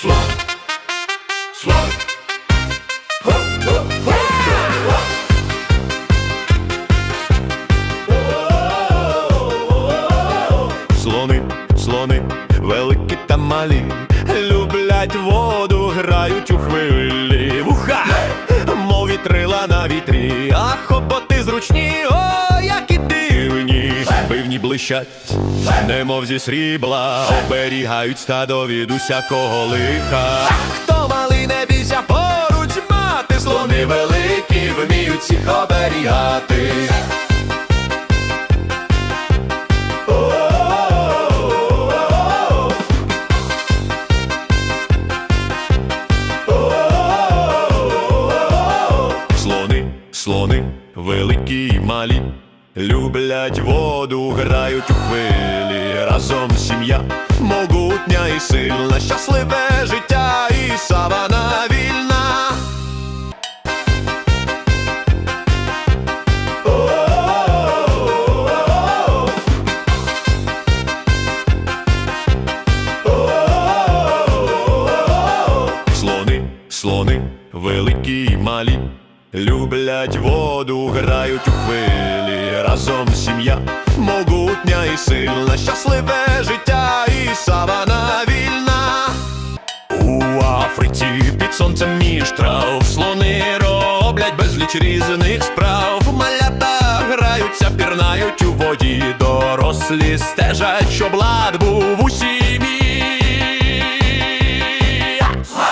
слон, слон. Слони, слони, великі та малі, люблять воду, грають у хвилі. Вуха, мов вітрила на вітрі, а хоботи зручні, пивні блищать, немов зі срібла, оберігають стадо від усякого лиха. Хто малий не бійся поруч мати, слони великі, вміють всіх оберігати. Слони, слони, великі й малі, люблять воду, грають у хвилі. Разом сім'я, могутня і сильна, щасливе життя і савана вільна. Слони, слони, великі й малі, люблять воду, грають у хвилі. Разом сім'я, могутня і сильна, щасливе життя і савана вільна. У Африці під сонцем між трав слони роблять безліч різних справ. Малята граються, пірнають у воді, дорослі стежать, щоб лад був у сім'ї.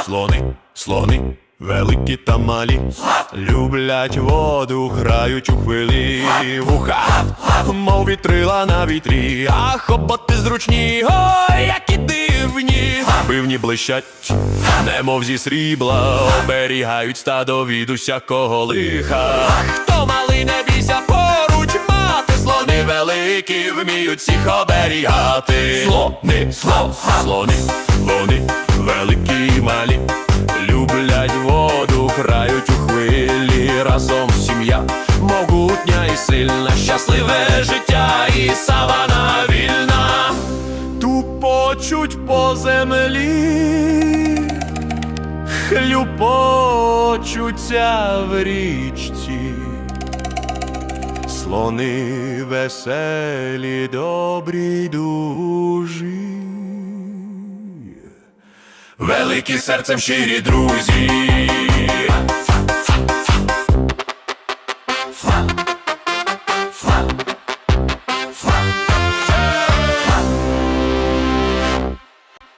Слони, слони, великі та малі, люблять воду, грають у хвилі вуха, мов вітрила на вітрі, а хоботи зручні, ой, які дивні, пивні блищать, немов зі срібла, оберігають стадо від усякого лиха. Хто малий не бійся поруч мати, слони великі, вміють всіх оберігати. Слони, слон, слони, хлюпочуться в річці. Слони веселі, добрі дужі. Великі серцем щирі друзі.